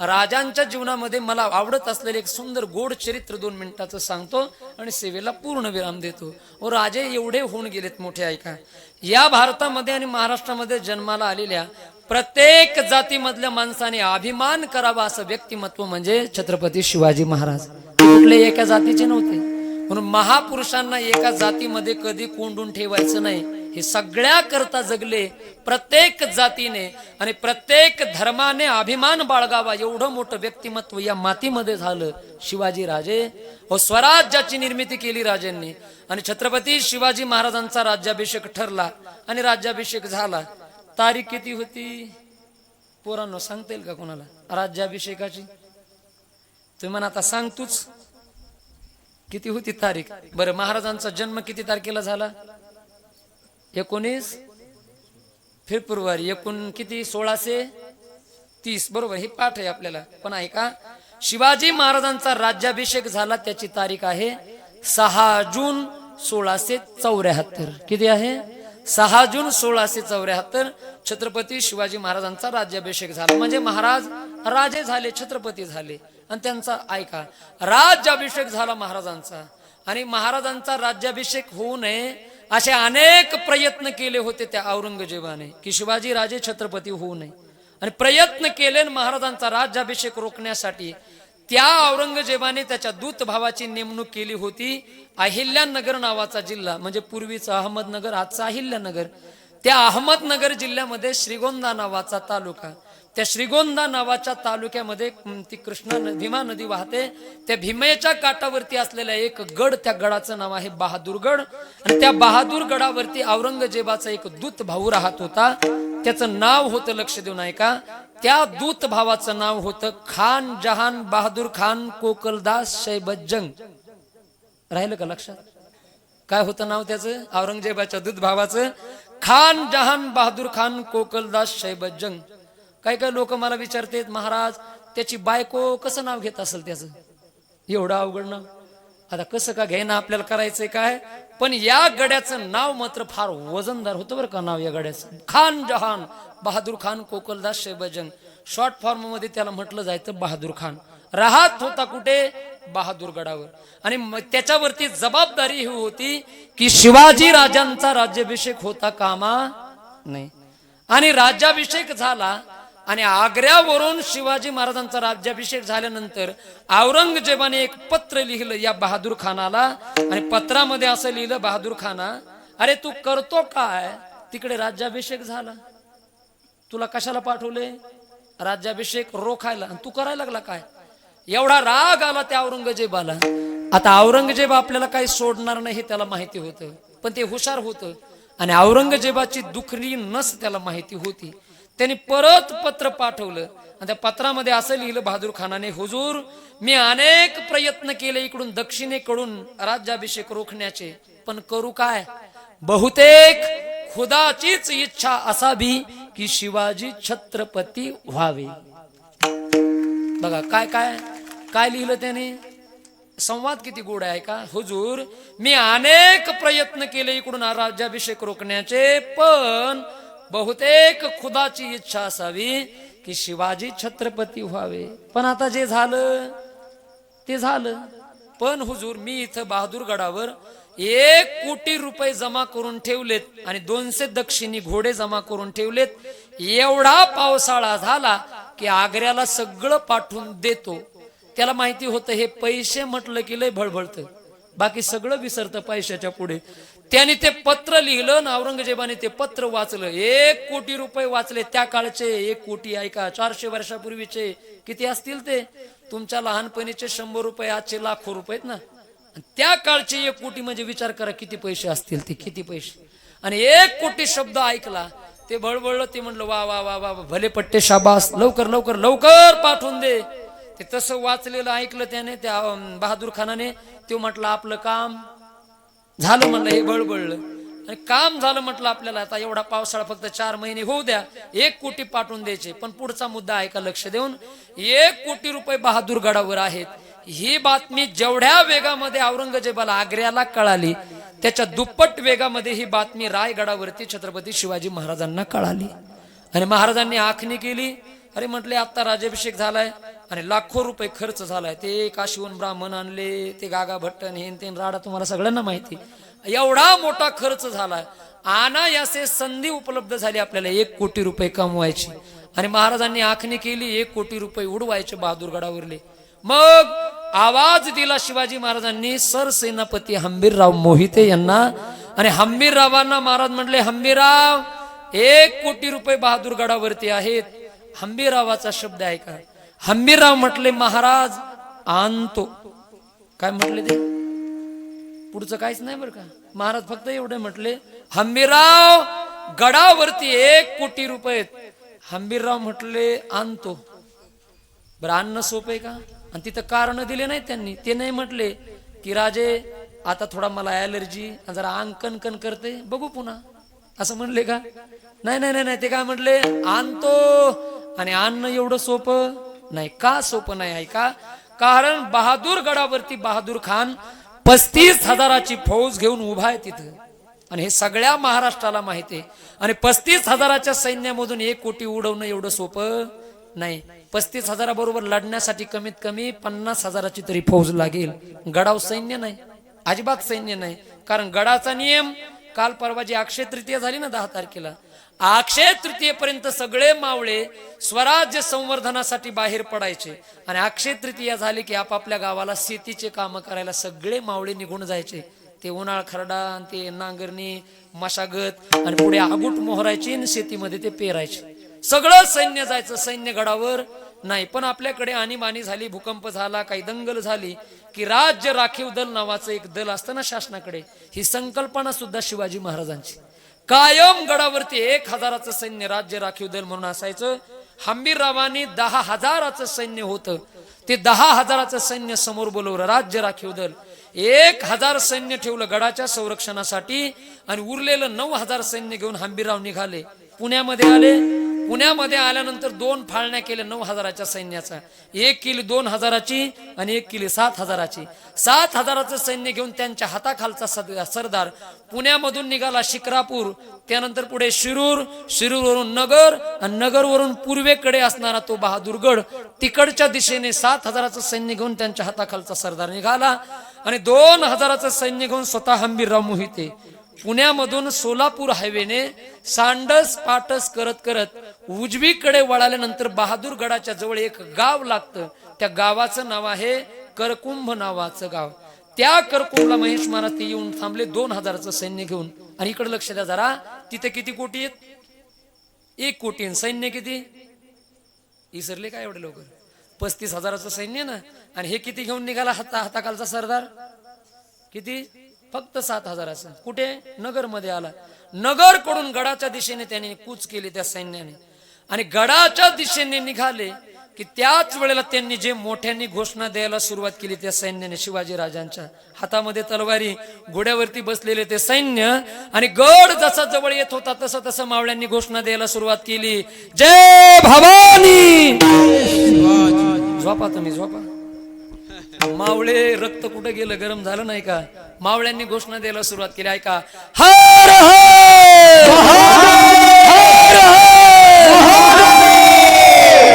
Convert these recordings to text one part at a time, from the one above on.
राजांच्या जीवनामध्ये मला आवडत असलेले एक सुंदर गोड चरित्र दोन मिनिटाचं सांगतो आणि सेवेला पूर्ण विराम देतो. व राजे एवढे होऊन गेलेत मोठे ऐका. या भारतामध्ये आणि महाराष्ट्रामध्ये जन्माला आलेल्या प्रत्येक जातीमधल्या माणसाने अभिमान करावा असं व्यक्तिमत्व म्हणजे छत्रपती शिवाजी महाराज. कुठले एका जातीचे नव्हते. म्हणून महापुरुषांना एका जातीमध्ये कधी कोंडून ठेवायचं नाही. हे सगळ्या करता जगले प्रत्येक जातीने आणि प्रत्येक धर्माने अभिमान बाळगावा एवढं मोठं व्यक्तिमत्व या मातीमध्ये झालं. शिवाजी राजे व स्वराज्याची निर्मिती केली राजांनी. आणि छत्रपती शिवाजी महाराजांचा राज्याभिषेक ठरला आणि राज्याभिषेक झाला. तारीख किती होती? पोरांनो सांगता येईल का कोणाला? राज्याभिषेकाची? तुम्ही म्हणा आता सांगतोच. किती होती तारीख? बरं महाराजांचा जन्म किती तारखेला झाला? एकोणीस फेब्रुवारी एकूण किती? सोळाशे तीस. बरोबर हे पाठ आहे आपल्याला. पण ऐका शिवाजी महाराजांचा राज्याभिषेक झाला त्याची तारीख आहे सहा जून सोळाशे चौऱ्याहत्तर. किती आहे? सहा जून सोळाशे चौऱ्याहत्तर छत्रपती शिवाजी महाराजांचा राज्याभिषेक झाला. म्हणजे महाराज राजे झाले छत्रपती झाले. आणि त्यांचा ऐका राज्याभिषेक झाला महाराजांचा. आणि महाराजांचा राज्याभिषेक होऊ नये असे अनेक प्रयत्न केले होते त्या औरंगजेबाने की शिवाजी राजे छत्रपती होऊ नये. आणि प्रयत्न केले महाराजांचा राज्याभिषेक रोखण्यासाठी त्या औरंगजेबाने त्याच्या दूत भावाची नेमणूक केली होती अहिल्यानगर नावाचा जिल्हा म्हणजे पूर्वीचा अहमदनगर आजचा अहिल्यानगर. त्या अहमदनगर जिल्ह्यामध्ये श्रीगोंदा नावाचा तालुका. त्या श्रीगोंदा नावाच्या तालुक्यामध्ये ती कृष्णा भीमा नदी वाहते. त्या भीमेच्या काठावरती असलेला एक गड त्या गडाचं नाव आहे बहादूरगड. आणि त्या बहादूर गडावरती औरंगजेबाचा एक दूत भाऊ राहत होता. त्याचं नाव होतं लक्ष देऊन ऐका त्या दूत भावाचं नाव होतं खान जहान बहादूर खान कोकलदास शैबजंग राहिलं का लक्षात? काय होतं नाव त्याचं? औरंगजेबाच्या दूत भावाचं. खान जहान बहादूर खान कोकलदास शैबजंग काही काही लोक मला विचारतात महाराज त्याची बायको कसं नाव घेत असेल त्याचं? एवढं अवघड ना? आता कसं का घ्यायना आपल्याला करायचंय काय? पण या गड्याचं नाव मात्र फार वजनदार होतं बरं का नाव या गड्याचं. खान जहान बहादूर खान कोकलदास शैबजंग. शॉर्ट फॉर्ममध्ये त्याला म्हटलं जायचं बहादूर खान. राहत होता कुठे? बहादूर गडावर. आणि त्याच्यावरती जबाबदारी ही होती की शिवाजी राजांचा राज्याभिषेक होता कामा? नाही. आणि राज्याभिषेक झाला आणि आग्र्यावरून शिवाजी महाराजांचा राज्याभिषेक झाल्यानंतर औरंगजेबाने एक पत्र लिहिलं या बहादूर खानाला आणि पत्रामध्ये असं लिहिलं बहादूर खाना अरे तू करतो काय? तिकडे राज्याभिषेक झाला. तुला कशाला पाठवले? राज्याभिषेक रोखायला. आणि तू करायला लागला काय? एवढा राग आला त्या औरंगजेबाला. आता औरंगजेब आपल्याला काही सोडणार नाही हे त्याला माहिती होतं. पण ते हुशार होतं. आणि औरंगजेबाची दुखरी नस त्याला माहिती होती. त्यांनी परत पत्र पाठवलं. आणि त्या पत्रामध्ये असं लिहिलं बहादूर खानाने हुजूर मी अनेक प्रयत्न केले इकडून दक्षिणेकडून राज्याभिषेक रोखण्याचे पण करू काय? बहुतेक खुदाचीच इच्छा असावी की शिवाजी छत्रपती व्हावे. बघा काय काय काय लिहिलं त्याने? संवाद किती गोड आहे का? हुजूर मी अनेक प्रयत्न केले इकडून राज्याभिषेक रोखण्याचे पण बहुतेक खुदाची इच्छा असावी की शिवाजी छत्रपती व्हावे. पण आता जे झालं ते झालं. पण हुजूर मी इथं बहादूरगडावर एक कोटी रुपये जमा करून ठेवलेत आणि दोनशे दक्षिणी घोडे जमा करून ठेवलेत. एवढा पावसाळा झाला की आग्र्याला सगळं पाठवून देतो. त्याला माहिती होतं हे पैसे म्हटलं की लय भळभळतं. बाकी सगळं विसरतं पैशाच्या पुढे. त्याने ते पत्र लिहिलं ना औरंगजेबाने ते पत्र वाचलं. एक कोटी रुपये वाचले त्या काळचे. एक कोटी ऐका चारशे वर्षापूर्वीचे. किती असतील ते? तुमच्या लहानपणीचे शंभर रुपये आजचे लाखो रुपये आहेत ना? त्या काळचे एक कोटी म्हणजे विचार करा किती पैसे असतील ते किती पैसे? आणि एक कोटी शब्द ऐकला ते बळबळलं ते म्हणलं वा वा वा वा वा, भले पट्टे शाबास लवकर लवकर लवकर पाठवून दे. ते तसं वाचलेलं ऐकलं त्याने त्या बहादूर खानाने. तो म्हटलं आपलं काम झालं म्हणलं हे बळबळलं. आणि काम झालं म्हटलं आपल्याला आता एवढा पावसाळा फक्त चार महिने होऊ द्या एक कोटी पाठवून द्यायचे. पण पुढचा मुद्दा आहे का लक्ष देऊन एक कोटी रुपये बहादूर गडावर आहेत. ही बातमी जेवढ्या वेगामध्ये औरंगजेबाला आग्र्याला कळाली त्याच्या दुप्पट वेगामध्ये ही बातमी रायगडावरती छत्रपती शिवाजी महाराजांना कळाली. आणि महाराजांनी आखणी केली अरे म्हटले आता राज्याभिषेक झालाय आणि लाखो रुपये खर्च झालाय. ते काशीहून ब्राह्मण आणले ते गागा भट्टन हे ते राडा तुम्हाला सगळ्यांना माहिती. एवढा मोठा खर्च झालाय. आना याचे संधी उपलब्ध झाली आपल्याला एक कोटी रुपये कमवायची. आणि महाराजांनी आखणी केली एक कोटी रुपये उडवायचे बहादूरगडावरले मग आवाज दिला शिवाजी महाराजांनी सरसेनापती हंबीरराव मोहिते यांना. आणि हंबीररावांना महाराज म्हटले हंबीरराव एक कोटी रुपये बहादूरगडावरती आहेत. हंबीरावाचा शब्द आहे का? हंबीराव म्हटले महाराज आणतो. काय म्हटले ते? पुढचं काहीच नाही बरं का? महाराज फक्त एवढे म्हटले हंबीराव गडावरती एक कोटी रुपये हंबीरराव म्हटले आणतो. बरं आणणं सोपं आहे का? आणि तिथं कारण दिले नाही त्यांनी. ते नाही म्हटले की राजे आता थोडा मला ॲलर्जी जरा अंग कणकण करते बघू पुन्हा. असं म्हणले का? नाही नाही नाही नाही ते काय म्हटले? आणतो. आणि आणणं एवढं सोपं नाही. का सोपं नाही आहे का कारण बहादूर गडावरती बहादूर खान पस्तीस हजाराची फौज घेऊन उभा आहे तिथं. आणि हे सगळ्या महाराष्ट्राला माहिती आहे. आणि पस्तीस हजाराच्या सैन्यामधून एक कोटी उडवणं एवढं सोपं नाही. पस्तीस हजाराबरोबर लढण्यासाठी कमीत कमी पन्नास हजाराची तरी फौज लागेल. गडाव सैन्य नाही. अजिबात सैन्य नाही. कारण गडाचा नियम काल परवा जी अक्षय तृतीया झाली ना दहा तारखेला अक्षय तृतीयेपर्यंत सगळे मावळे स्वराज्य संवर्धनासाठी बाहेर पडायचे. आणि अक्षय तृतीया झाली की आपापल्या गावाला शेतीचे काम करायला सगळे मावळे निघून जायचे. ते उन्हाळ खरडा आणि ते नांगरणी मशागत आणि पुढे आगुट मोहरायची आणि शेतीमध्ये ते पेरायचे. सगळं सैन्य जायचं सैन्य गडावर. नाही पण आपल्याकडे आणीबाणी झाली भूकंप झाला काही दंगल झाली की राज्य राखीव दल नावाचं एक दल असतं ना शासनाकडे ही संकल्पना सुद्धा शिवाजी महाराजांची. कायम गडावरती एक हजाराचं सैन्य राज्य राखीव दल म्हणून असायचं. हंबीररावांनी दहा हजाराचं सैन्य होतं. ते दहा हजाराचं सैन्य समोर बोलवलं राज्य राखीव दल एक हजार सैन्य ठेवलं गडाच्या संरक्षणासाठी आणि उरलेलं नऊ हजार सैन्य घेऊन हंबीरराव निघाले. पुण्यामध्ये आले. पुण्यामध्ये आल्यानंतर दोन फाळण्या केल्या नऊ हजाराच्या सैन्याचा. एक केली दोन हजाराची आणि एक केली सात हजाराची. सात हजाराचं सैन्य घेऊन त्यांच्या हाताखालचा सरदार पुण्यामधून निघाला शिक्रापूर. त्यानंतर पुढे शिरूर शिरूरवरून नगर आणि नगरवरून पूर्वेकडे असणारा तो बहादूरगड तिकडच्या दिशेने सात हजाराचं सैन्य घेऊन त्यांच्या हाताखालचा सरदार निघाला आणि दोन हजाराचं सैन्य घेऊन स्वतः हंबीरराव मोहिते. पुण्यामधून सोलापूर हायवेने सांडस पाटस करत करत उजवीकडे वळाल्यानंतर बहादूर गडाच्या जवळ एक गाव लागतं. त्या गावाचं नाव आहे करकुंभ नावाचं गाव. त्या करकुंभला महेश महाराज ते येऊन थांबले दोन हजाराचं सैन्य घेऊन. आणि इकडे लक्ष द्या जरा. तिथे किती कोटी आहेत? एक कोटी सैन्य किती? इसरले काय एवढे लोक पस्तीस हजाराचं सैन्य ना? आणि हे किती घेऊन निघाला हाता हाताखालचा सरदार? किती? फक्त सात हजाराचं कुठे? नगरमध्ये आला. नगरकडून गडाच्या दिशेने त्याने कूच केली त्या सैन्याने. आणि गडाच्या दिशेने निघाले की त्याच वेळेला त्यांनी जे मोठ्यांनी घोषणा द्यायला सुरुवात केली त्या सैन्याने शिवाजी राजांच्या हातामध्ये तलवारी घोड्यावरती बसलेले ते सैन्य आणि गड जसा जवळ येत होता तसं तसं मावळ्यांनी घोषणा द्यायला सुरुवात केली. जय भवानी! झोपा तुम्ही झोपा. मावळे रक्त कुठे गेलं? गरम झालं नाही का? मावळ्यांनी घोषणा द्यायला सुरुवात केली ऐका. हर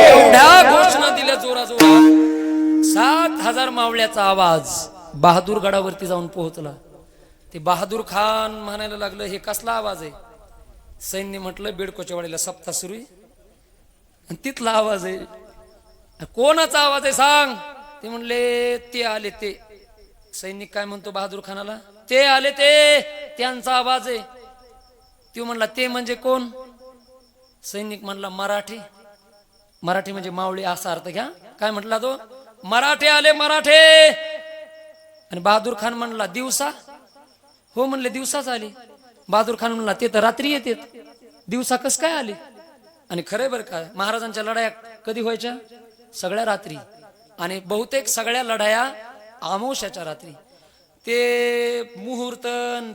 एवढ्या घोषणा दिल्या जोरा जोरात सात हजार मावळ्याचा आवाज बहादूर गडावरती जाऊन पोहोचला. ते बहादूर खान म्हणायला लागलं हे कसला आवाज आहे? सैन्य म्हटलं बेडकोच्या वाडीला सप्ताह सुरू आणि तिथला आवाज आहे. कोणाचा आवाज आहे सांग? ते म्हणले ते आले ते. सैनिक काय म्हणतो बहादूर खानाला? ते आले ते त्यांचा आवाज आहे. तो म्हणला ते म्हणजे कोण? सैनिक म्हणला मराठी. मराठी म्हणजे मावळी असा अर्थ घ्या. काय म्हटला तो? मराठे आले मराठे. आणि बहादूर खान म्हणला दिवसा. हो म्हणले दिवसाच आले. बहादूर खान म्हणला ते तर रात्री येते दिवसा कस काय आले? आणि खरे बरं का महाराजांच्या लढाया कधी व्हायच्या? सगळ्या रात्री. आणि बहुतेक सगळ्या लढाया आमोशाच्या रात्री. ते मुहूर्त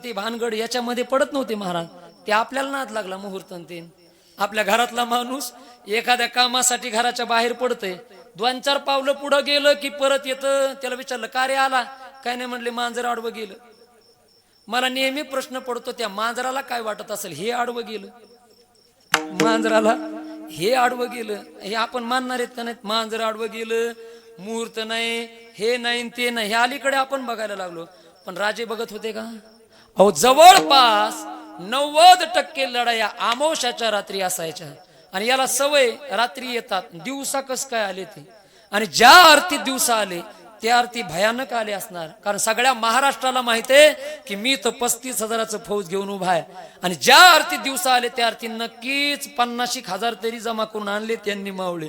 ते भानगड याच्यामध्ये पडत नव्हते महाराज. ते आपल्याला नाद लागला मुहूर्त ते. आपल्या घरातला माणूस एखाद्या कामासाठी घराच्या बाहेर पडतंय. दोन चार पावलं पुढं गेलं की परत येतं. त्याला विचारलं का रे आला? काय नाही म्हणले मांजर आडवं गेलं. मला नेहमी प्रश्न पडतो त्या मांजराला काय वाटत असेल? हे आडवं गेलं. मांजराला हे आडवं गेलं. हे आपण मानणार आहेत का नाहीत? मांजर आडवं गेलं. मुहूर्त नाही हे नाही ते नाही. हे अलीकडे आपण बघायला लागलो. पण राजे बघत होते का? अहो जवळपास नव्वद टक्के लढाया आमोशाच्या रात्री असायच्या. आणि याला सवय रात्री येतात. दिवसा कस काय आले ते? आणि ज्या अर्थी दिवसा आले त्या अर्थी भयानक आले असणार. कारण सगळ्या महाराष्ट्राला माहीत आहे की मी तर पस्तीस हजाराचं फौज घेऊन उभा आहे. आणि ज्या अर्थी दिवसा आले त्या अर्थी नक्कीच पन्नाशी हजार तरी जमा करून आणले त्यांनी मावळे.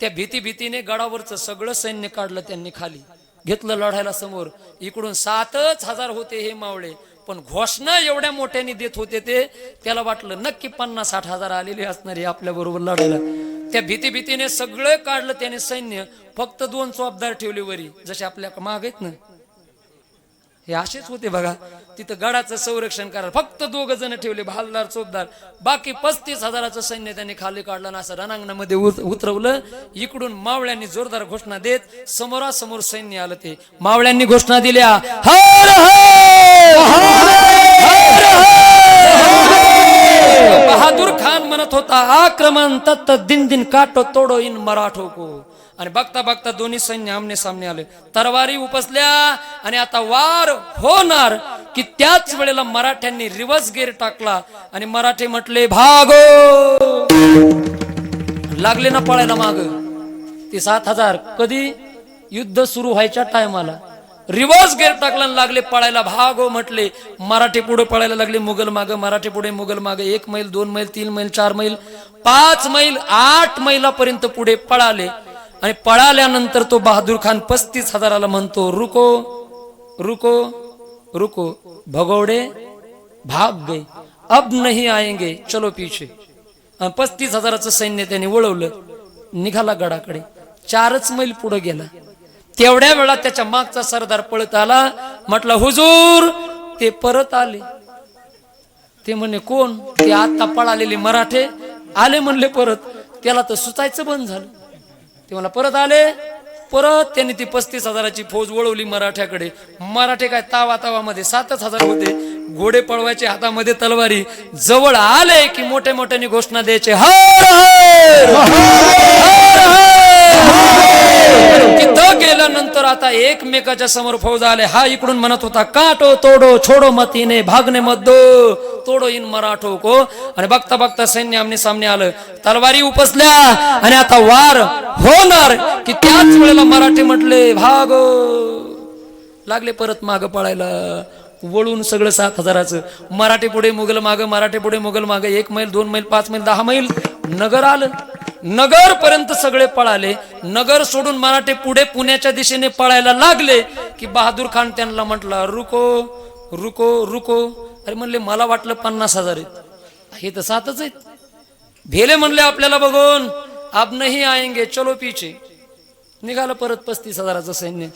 त्या भीती भीतीने गडावरचं सगळं सैन्य काढलं त्यांनी खाली. घेतलं लढायला समोर. इकडून सातच हजार होते हे मावळे. पण घोषणा एवढ्या मोठ्याने देत होते ते त्याला वाटलं नक्की पन्नास साठ हजार आलेले असणार हे आपल्या बरोबर लढायला. त्या भीती भीतीने सगळं काढलं त्याने सैन्य. फक्त दोन चोपदार ठेवले वरी जसे आपल्या माग आहेत ना. हे असेच होते बघा. तिथं गडाचं संरक्षण करा फक्त दोघ जण ठेवले भालदार चोपदार. बाकी पस्तीस हजाराचं सैन्य त्यांनी खाली काढलं आणि असं रणांगणामध्ये उतरवलं. इकडून मावळ्यांनी जोरदार घोषणा देत समोरासमोर सैन्य आलं ते. मावळ्यांनी घोषणा दिल्या. हर! बहादूर खान म्हणत होता आक्रमण तत्त दिन दिन काटो तोडो इन मराठो को आणि बघता बघता दोन्ही सैन्य आमने सामने आले. तरवारी उपसल्या आणि आता वार होणार की त्याच वेळेला मराठ्यांनी रिवर्स गेअर टाकला आणि मराठे म्हटले भागो! लागले ना पळायला माग. ते सात हजार कधी युद्ध सुरू व्हायच्या टायमाला. रिव्हर्स गेअर टाकला लागले पळायला भागो म्हटले. मराठी पुढे पळायला लागले मुघल माग मराठी पुढे मुघल माग. एक मैल दोन मैल तीन मैल चार मैल पाच मैल आठ मैलापर्यंत पुढे पळाले. आणि पळाल्यानंतर तो बहादूर खान पस्तीस हजाराला म्हणतो रुको रुको रुको भगोडे भाग गे अब नहीं आएंगे चलो पिछे. पस्तीस हजाराचं सैन्य त्याने वळवलं निघाला गडाकडे. चारच मैल पुढे गेला. तेवढ्या वेळा त्याच्या मागचा सरदार पळत आला. म्हटलं हुजूर ते परत आले. ते म्हणे कोण? ते आता पळालेले मराठे. आले म्हणले परत. त्याला तर सुचायचं बंद झालं. ते मला परत आले परत त्यांनी ती पस्तीस हजाराची फौज वळवली मराठ्याकडे मराठे काय तावा तावामध्ये सातच हजार होते घोडे पळवायचे हातामध्ये तलवारी जवळ आले की मोठ्या मोठ्याने घोषणा द्यायचे हर हर! तिथं गेल्यानंतर आता एकमेकाच्या समोर फौज आले. हा इकडून म्हणत होता काटो तोडो छोडो मतीने भागने मत दो तोडो इन मराठो को. आणि बघता बघता सैन्य आमने सामने आलं. तलवारी उपसल्या आणि आता वार होणार की त्याच वेळेला मराठी म्हटले भागो. लागले परत माग पळायला. वळून सगळं सात हजाराचं. मराठी पुढे मुघल माग मराठी पुढे मुघल माग. एक मैल दोन मैल पाच मैल दहा मैल. नगर आलं. नगर पर्यंत सगळे पळाले. नगर सोडून मराठे पुढे पुण्याच्या दिशेने पळायला लागले की बहादूर खान त्यांना म्हटलं रुको रुको रुको. अरे म्हणले मला वाटलं पन्नास हजार आहेत. हे तर सातच आहेत. भेले म्हणले आपल्याला बघून अब नाही आएंगे चलो पीछे. निघालं परत पस्तीस हजाराचं सैन्य.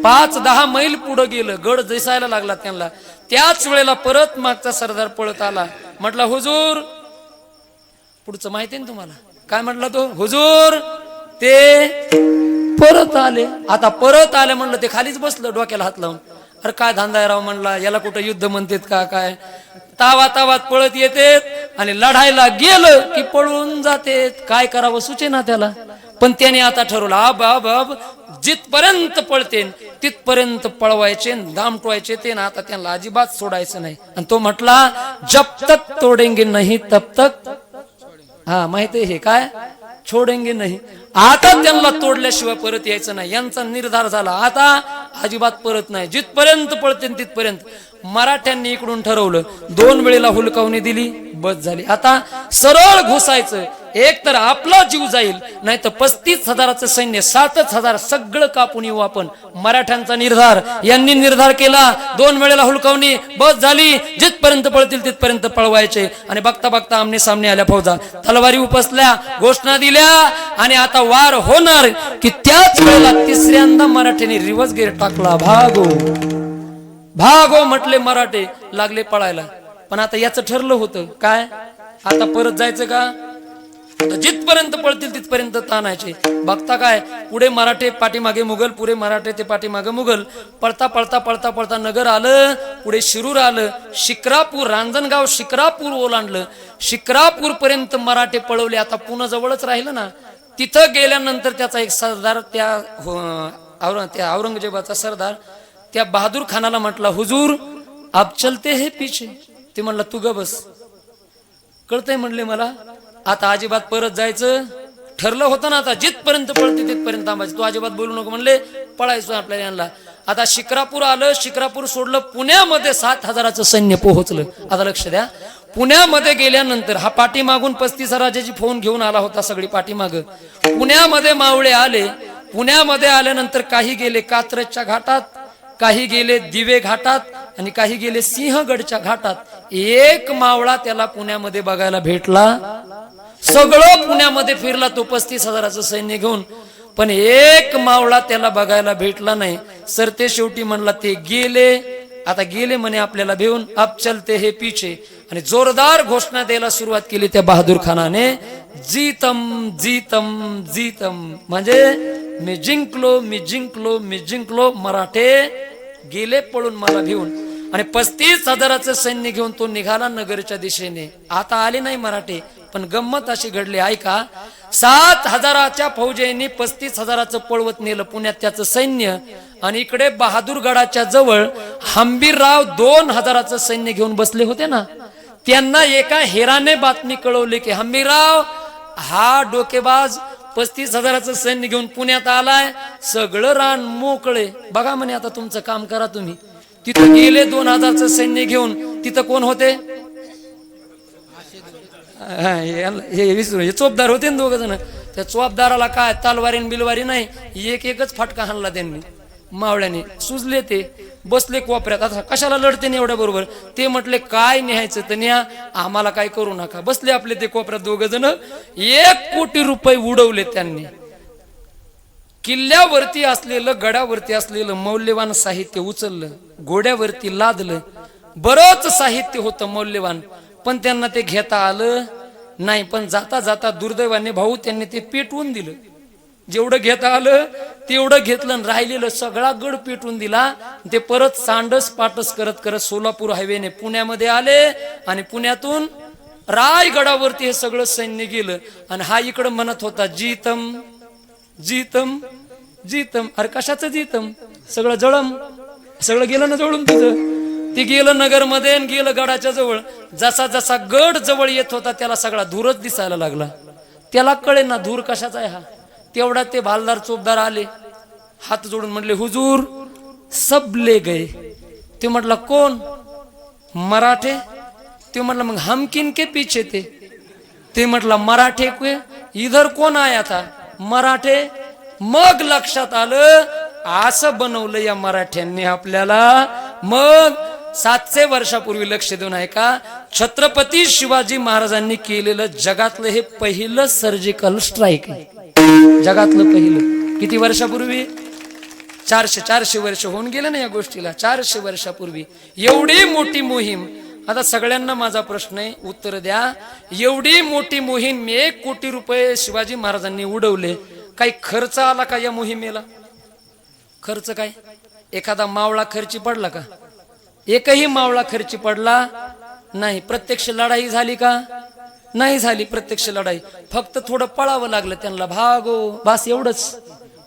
पाच दहा मैल पुढं गेलं. गड दिसायला लागला त्यांना. त्याच वेळेला परत मागचा सरदार पळत आला. म्हटला हुजूर पुढचं माहिती ना तुम्हाला? काय म्हटला तो? हुजूर ते परत आले. आता परत आले म्हणलं ते खालीच बसलं डोक्याला हात लावून. अरे काय धांदा राव म्हणला याला कुठं युद्ध म्हणतात का काय? तावा तावात पळत येतेत आणि लढायला गेलं की पळून जातेत. काय करावं सुचेना त्याला? पण त्याने आता ठरवलं अब अब अब जिथपर्यंत पळतेन तिथपर्यंत पळवायचे दामटवायचे ते ना आता त्यांना अजिबात सोडायचं नाही. आणि तो म्हटला जप तक तोडेंगे नाही तब तक हा माहिती आहे हे काय? छोडेंगे नाही. आता त्यांना तोडल्याशिवाय परत यायचं नाही. यांचा निर्धार झाला. आता अजिबात परत नाही. जिथपर्यंत पळते तिथपर्यंत. मराठ्यांनी इकडून ठरवलं. दोन वेळेला हुलकावणी दिली. बस झाली. आता सरळ घुसायचं. एक तर आपला जीव जाईल नाही तर पस्तीस हजाराचं सैन्य सातच हजार सगळं कापून येऊ आपण. मराठ्यांचा निर्धार यांनी निर्धार केला दोन वेळेला हुलकावणी बस झाली जिथपर्यंत पळतील तिथपर्यंत पळवायचे. आणि बघता बघता आमने सामने आल्या फौजा. तलवारी उपसल्या घोषणा दिल्या आणि आता वार होणार की त्याच वेळेला तिसऱ्यांदा मराठ्यांनी रिवर्स गेअर टाकला. भागो. भागो म्हटले मराठे लागले पळायला. पण आता याचं ठरलं होतं. काय? आता परत जायचं का? जिथपर्यंत पळतील तिथपर्यंत ताणायचे. बघता काय? पुढे मराठे पाठीमागे मुघल पुढे मराठे ते पाठीमागे मुघल. पळता पळता पळता पळता नगर आलं पुढे शिरूर आलं. शिक्रापूर रांजणगाव शिक्रापूर ओलांडलं शिक्रापूर पर्यंत मराठे पळवले. आता पुन्हा जवळच राहिलं ना. तिथं गेल्यानंतर त्याचा एक सरदार त्या हो, त्या औरंगजेबाचा सरदार त्या बहादूर खानाला म्हटला हुजूर आप चलते हे पिछे. ते म्हणला तू ग बस. कळतंय म्हणले मला? आता अजिबात परत जायचं ठरलं होतं ना आता जिथपर्यंत पळते तिथपर्यंत थांबायचं. तू अजिबात बोलू नको म्हणले पळायचो आपल्याला यांना. आता शिक्रापूर आलं शिक्रापूर सोडलं पुण्यामध्ये सात हजाराचं सैन्य पोहोचलं. आता लक्ष द्या. पुण्यामध्ये गेल्यानंतर हा पाठीमागून पस्तीस राजाची फोन घेऊन आला होता सगळी पाठीमाग. पुण्यामध्ये मावळे आले. पुण्यामध्ये आल्यानंतर काही गेले कात्रजच्या घाटात काही गेले दिवे घाटात आणि काही गेले सिंहगडच्या घाटात. एक मावळा त्याला पुण्यामध्ये बघायला भेटला. सगळं पुण्यामध्ये फिरला तो पस्तीस हजाराचं सैन्य घेऊन. पण एक मावळा त्याला बघायला भेटला नाही. सर ते शेवटी म्हणला ते गेले. आता गेले म्हणे आपल्याला भेऊन. अप चलते हे पीछे. आणि जोरदार घोषणा द्यायला सुरुवात केली त्या बहादूर खानाने. जीतम जीतम जीतम. म्हणजे मी जिंकलो मी जिंकलो मी जिंकलो. मराठे गेले पळून मला घेऊन आणि पस्तीस हजाराचं सैन्य घेऊन तो निघाला नगरच्या दिशेने. आता आले नाही मराठे. पण गंमत अशी घडली ऐका. सात हजाराच्या फौजेनी पस्तीस हजाराचं पळवत नेलं पुण्यात त्याचं सैन्य आणि इकडे बहादूरगडाच्या जवळ हंबीरराव दोन हजाराचं सैन्य घेऊन बसले होते ना? त्यांना एका हेराने बातमी कळवली की हंबीरराव हा डोकेबाज पस्तीस हजाराचं सैन्य घेऊन पुण्यात आलाय सगळं रान मोकळे. बघा म्हणे आता तुमचं काम करा तुम्ही. तिथं गेले दोन हजारचं सैन्य घेऊन. तिथं कोण होते? हा, हे- हे विसरू हे चोपदार होते ना दोघं जण. त्या चोपदाराला काय तालवारी आणि बिलवारी नाही एक एकच फटका हाणला त्यांनी मावळ्याने. सुजले ते बसले कोपऱ्यात. आता कशाला लढते ना एवढ्या बरोबर? ते म्हटले काय न्यायचं तर न्या आम्हाला काय करू नका. बसले आपले ते कोपऱ्यात दोघं जण. एक कोटी रुपये उडवले त्यांनी. किल्ल्यावरती असलेलं गडावरती असलेलं मौल्यवान साहित्य उचललं घोड्यावरती लादलं. बरंच साहित्य होतं मौल्यवान. पण त्यांना ते घेता आलं नाही पण जाता जाता दुर्दैवाने भाऊ त्यांनी ते पेटवून दिलं. जेवढं घेता आलं तेवढं घेतलं राहिलेलं सगळा गड पेटून दिला. ते परत सांडस पाटस करत करत सोलापूर हायवेने पुण्यामध्ये आले आणि पुण्यातून रायगडावरती हे सगळं सैन्य गेलं. आणि हा इकडं म्हणत होता जीतम जीतम जीतम. अरे कशाचं जीतम? सगळं जळम. सगळं गेलं ना जळून तिथं. ते गेलं नगरमध्ये आणि गेलं गडाच्या जवळ. जसा जसा गड जवळ येत होता त्याला सगळा धूरच दिसायला लागला. त्याला कळे ना धूर कशाचा आहे हा? तेवढा ते भालदार चोपदार आले. हात जोडून म्हणले हुजूर सबले गए. ते म्हटलं कोण? मराठे? ते म्हटलं मग हम किन के पीछे थे. ते म्हटलं मराठे के? इधर कोण आया था? मराठे? मग लक्षात आलं असं बनवलं या मराठ्यांनी आपल्याला. मग सातशे वर्षापूर्वी लक्ष देऊन आहे का? छत्रपती शिवाजी महाराजांनी केलेलं जगातलं हे पहिलं सर्जिकल स्ट्राईक आहे. जगातलं पहिलं. किती वर्षापूर्वी? चारशे चारशे वर्ष होऊन गेले ना या गोष्टीला. चारशे वर्षापूर्वी. एवढी मोठी मोहीम. आता सगळ्यांना माझा प्रश्न आहे उत्तर द्या. एवढी मोठी मोहीम एक कोटी रुपये शिवाजी महाराजांनी उडवले. काही खर्च आला का या मोहिमेला? खर्च काय? एखादा मावळा खर्ची पडला का? एकही मावळा खर्ची पडला नाही. प्रत्यक्ष लढाई झाली का? नाही झाली प्रत्यक्ष लढाई. फक्त थोडं पळावं लागलं त्यांना. भागो बस एवढंच.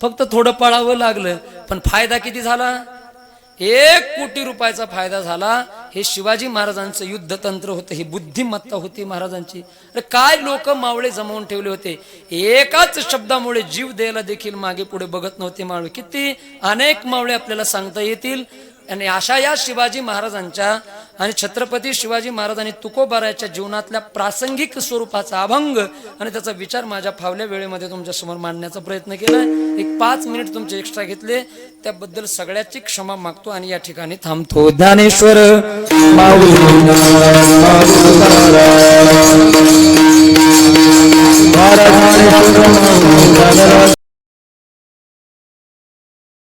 फक्त थोडं पळावं लागलं. पण फायदा किती झाला? एक कोटी रुपयाचा फायदा झाला. हे शिवाजी महाराजांचं युद्धतंत्र होतं ही बुद्धिमत्ता होती महाराजांची. अरे काय लोक मावळे जमवून ठेवले होते? एकाच शब्दामुळे जीव द्यायला देखील मागे पुढे बघत नव्हते मावळे. किती अनेक मावळे आपल्याला सांगता येतील. आणि अशा या शिवाजी महाराजांच्या आणि छत्रपती शिवाजी महाराज आणि तुकोबाराच्या जीवनातल्या प्रासंगिक स्वरूपाचा अभंग आणि त्याचा विचार माझ्या फावल्या वेळेमध्ये तुमच्यासमोर मांडण्याचा प्रयत्न केला एक पाच मिनिट तुमचे एक्स्ट्रा घेतले. त्याबद्दल सगळ्याची क्षमा मागतो आणि या ठिकाणी थांबतो. ज्ञानेश्वर